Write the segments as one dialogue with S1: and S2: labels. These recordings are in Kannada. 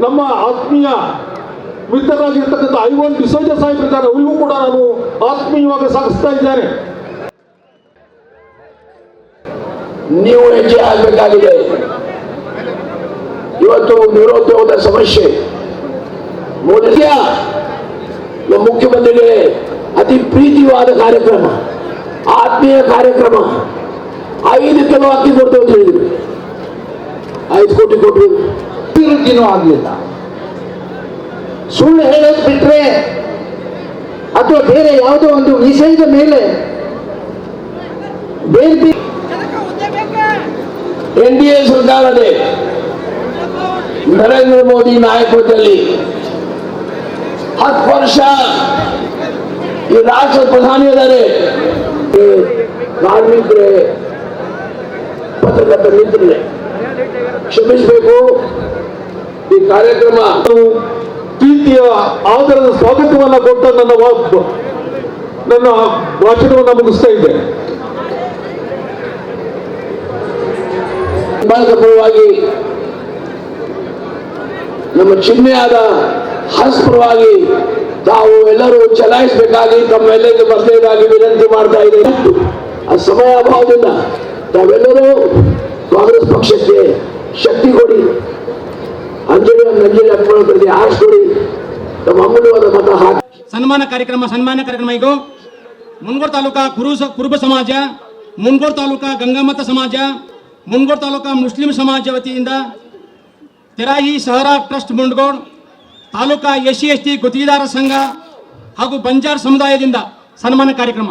S1: ನಮ್ಮ ಆತ್ಮೀಯ ಮಿತ್ರರಾಗಿರ್ತಕ್ಕಂಥ ಐವನ್ ಡಿಸೋಜ ಸಾಹೇಬರಿದ್ದಾರೆ ಅವರಿಗೂ ಕೂಡ ನಾನು ಆತ್ಮೀಯವಾಗಿ ಸಾಗಿಸ್ತಾ ಇದ್ದೇನೆ.
S2: ನೀವು ಹೆಜ್ಜೆ ಆಗಬೇಕಾಗಿದೆ ಇವತ್ತು ನಿರುದ್ಯೋಗದ ಸಮಸ್ಯೆ. ಮೊದಲ ಮುಖ್ಯಮಂತ್ರಿಗೆ ಅತಿ ಪ್ರೀತಿವಾದ ಕಾರ್ಯಕ್ರಮ, ಆತ್ಮೀಯ ಕಾರ್ಯಕ್ರಮ. ಐದು ಕಿಲೋ ಅಕ್ಕಿ ಕೊಡ್ತೇವೆ ಅಂತ ಹೇಳಿದ್ರು. ಐದು ಕೋಟಿ ಕೊಟ್ರು.
S3: ಅಭಿವೃದ್ಧಿನೂ ಆಗಲಿಲ್ಲ. ಸುಳ್ಳು ಹೇಳೋದು ಬಿಟ್ರೆ ಅಥವಾ ಬೇರೆ ಯಾವುದೋ ಒಂದು ವಿಷಯದ ಮೇಲೆ ಬೇರೆ
S2: ಎನ್ ಡಿ ಎ ಸರ್ಕಾರದೇ ನರೇಂದ್ರ ಮೋದಿ ನಾಯಕತ್ವದಲ್ಲಿ ಹತ್ತು ವರ್ಷ ಈ ರಾಷ್ಟ್ರದ ಪ್ರಧಾನಿ ಇದ್ದಾರೆ. ಈ ಕಾರ್ಮಿಕರೇ ಪತ್ರಕರ್ತರು ನಿಂತಿದೆ ಕ್ಷಮಿಸಬೇಕು. ಈ ಕಾರ್ಯಕ್ರಮ
S1: ಪ್ರೀತಿಯ ಆಧಾರದ ಸ್ವಾಗತವನ್ನ ಕೊಟ್ಟ ನನ್ನ ನನ್ನ ಭಾಷಣವನ್ನು ಮುಗಿಸ್ತಾ ಇದ್ದೆ.
S2: ಪರವಾಗಿ ನಮ್ಮ ಚಿಹ್ನೆಯಾದ ಹಸ್ ಪರವಾಗಿ ತಾವು ಎಲ್ಲರೂ ಚಲಾಯಿಸಬೇಕಾಗಿ ತಮ್ಮೆಲ್ಲರಿಗೂ ಬರದೇದಾಗಿ ವಿನಂತಿ ಮಾಡ್ತಾ ಇದೆ ಆ ಸಮಯ ಅಭಾವದಿಂದ ತಾವೆಲ್ಲರೂ ಕಾಂಗ್ರೆಸ್ ಪಕ್ಷಕ್ಕೆ ಶಕ್ತಿ ಕೊಡಿ. ಅಂಜಲಿ ನಂಜಲಿ ಆರಿಸ್ಕೊಡಿ ತಮ್ಮ ಅಮೂಲ್ಯವಾದ ಮತ ಹಾಕಿ
S4: ಸನ್ಮಾನ ಕಾರ್ಯಕ್ರಮ ಸನ್ಮಾನ ಕಾರ್ಯಕ್ರಮ ಈಗ ಮುನ್ಗೋಡ್ ತಾಲೂಕಾ ಕುರು ಕುರುಬ ಸಮಾಜ ಮುನ್ಗೋಡ್ ತಾಲೂಕಾ ಗಂಗಾಮತ ಸಮಾಜ ಮುನ್ಗೋಡ್ ತಾಲೂಕಾ ಮುಸ್ಲಿಂ ಸಮಾಜ ವತಿಯಿಂದ Terai Sahara trust Mundgod taluka S C S T ಗುತ್ತಿಗೆದಾರ ಸಂಘ ಹಾಗೂ ಬಂಜಾರ್ ಸಮುದಾಯದಿಂದ ಸನ್ಮಾನ ಕಾರ್ಯಕ್ರಮ.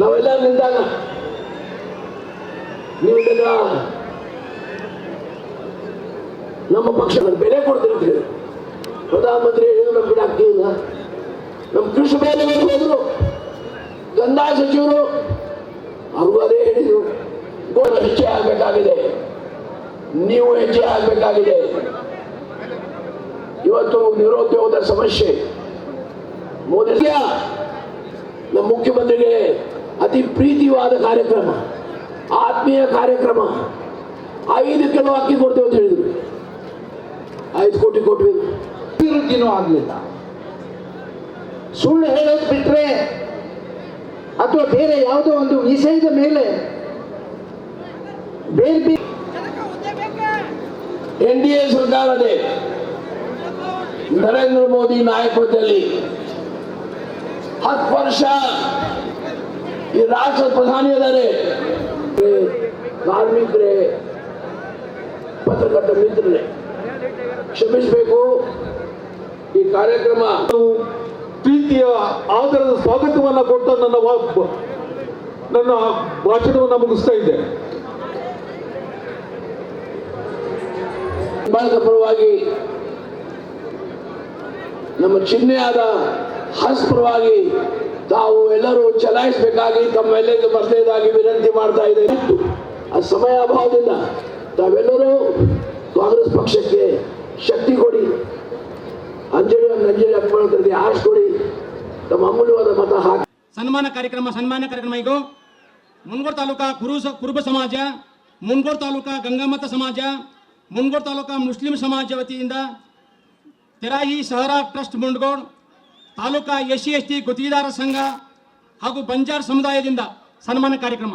S2: ನಾವೆಲ್ಲ ನಿಂತಾಗ ನಮ್ಮ ಪಕ್ಷ ಬೆಲೆ ಕೊಡ್ತಿರ್ತೀವಿ. ಪ್ರಧಾನಮಂತ್ರಿ ಹೇಳಿದ್ರು ನಮ್ಮ ಕಡೆ ಆಗ್ತಿಲ್ಲ ನಮ್ಮ ಕೃಷಿ ಮೇಲೆ ಹೋದ್ರು ಕಂದಾಯ ಸಚಿವರು ಅವರು ಅದೇ ಹೇಳಿದ್ರು. ಗೋಡ ಹೆಚ್ಚೆ ಆಗಬೇಕಾಗಿದೆ. ನೀವು ಹೆಚ್ಚೆ ಆಗಬೇಕಾಗಿದೆ. ಇವತ್ತು ನಿರುದ್ಯೋಗದ ಸಮಸ್ಯೆ. ಮೋದಿ ನಮ್ಮ ಮುಖ್ಯಮಂತ್ರಿಗೆ ಅತಿ ಪ್ರೀತಿವಾದ ಕಾರ್ಯಕ್ರಮ. ಆತ್ಮೀಯ ಕಾರ್ಯಕ್ರಮ. ಐದು ಕಿಲೋ ಅಕ್ಕಿ ಕೊಡ್ತೇವೆ ಅಂತ ಹೇಳಿದ್ರು. ಐದು ಕೋಟಿ ಕೊಟ್ವಿ.
S3: ತಿರುಗಿನೂ ಆಗಲಿಲ್ಲ. ಸುಳ್ಳು ಹೇಳೋದು ಬಿಟ್ರೆ ಅಥವಾ ಬೇರೆ ಯಾವುದೋ ಒಂದು ವಿಷಯದ ಮೇಲೆ ಬೇರೆ ಬೇರೆ
S2: ಎನ್ ಡಿ ಎ ಸರ್ಕಾರದೇ ನರೇಂದ್ರ ಮೋದಿ ನಾಯಕತ್ವದಲ್ಲಿ ಹತ್ತು ವರ್ಷ ಈ ರಾಷ್ಟ್ರದ ಪ್ರಧಾನಿ ಇದ್ದಾರೆ. ಕಾರ್ಮಿಕರೇ ಪತ್ರಕರ್ತ ಮಿತ್ರರೇ ಕ್ಷಮಿಸಬೇಕು. ಈ ಕಾರ್ಯಕ್ರಮ
S1: ಪ್ರೀತಿಯ ಆಧಾರದ ಸ್ವಾಗತವನ್ನ ಕೊಟ್ಟ ನನ್ನ ನನ್ನ ಭಾಷಣವನ್ನು ಮುಗಿಸ್ತಾ ಇದ್ದೆ.
S2: ಪರವಾಗಿ ನಮ್ಮ ಚಿಹ್ನೆಯಾದ ಹಸ್ ಪರವಾಗಿ ತಾವು ಎಲ್ಲರೂ ಚಲಾಯಿಸಬೇಕಾಗಿ, ತಮ್ಮೆಲ್ಲರಿಗೂ ಬರದೇದಾಗಿ ವಿನಂತಿ ಮಾಡ್ತಾ ಇದೆ ಆ ಸಮಯ ಅಭಾವದಿಂದ ತಾವೆಲ್ಲರೂ ಕಾಂಗ್ರೆಸ್ ಪಕ್ಷಕ್ಕೆ ಶಕ್ತಿ ಕೊಡಿ. ಅಂಜಲಿ ನಂಜಲಿ ಆಶ್ ಆರಿಸ್ಕೊಡಿ ತಮ್ಮ ಅಮೂಲ್ಯವಾದ ಮತ ಹಾಕಿ.
S4: ಸನ್ಮಾನ ಕಾರ್ಯಕ್ರಮ ಸನ್ಮಾನ ಕಾರ್ಯಕ್ರಮ ಇದು. ಮುನ್ಗೋಡ್ ತಾಲೂಕಾ ಕುರು ಕುರುಬ ಸಮಾಜ, ಮುನ್ಗೋಡ್ ತಾಲೂಕಾ ಗಂಗಾಮತ ಸಮಾಜ, ಮುನ್ಗೋಡ್ ತಾಲೂಕಾ ಮುಸ್ಲಿಂ ಸಮಾಜ ವತಿಯಿಂದ Terai Sahara trust Mundgod taluka S C S T ಗುತ್ತಿಗೆದಾರ ಸಂಘ ಹಾಗೂ ಬಂಜಾರ್ ಸಮುದಾಯದಿಂದ ಸನ್ಮಾನ ಕಾರ್ಯಕ್ರಮ.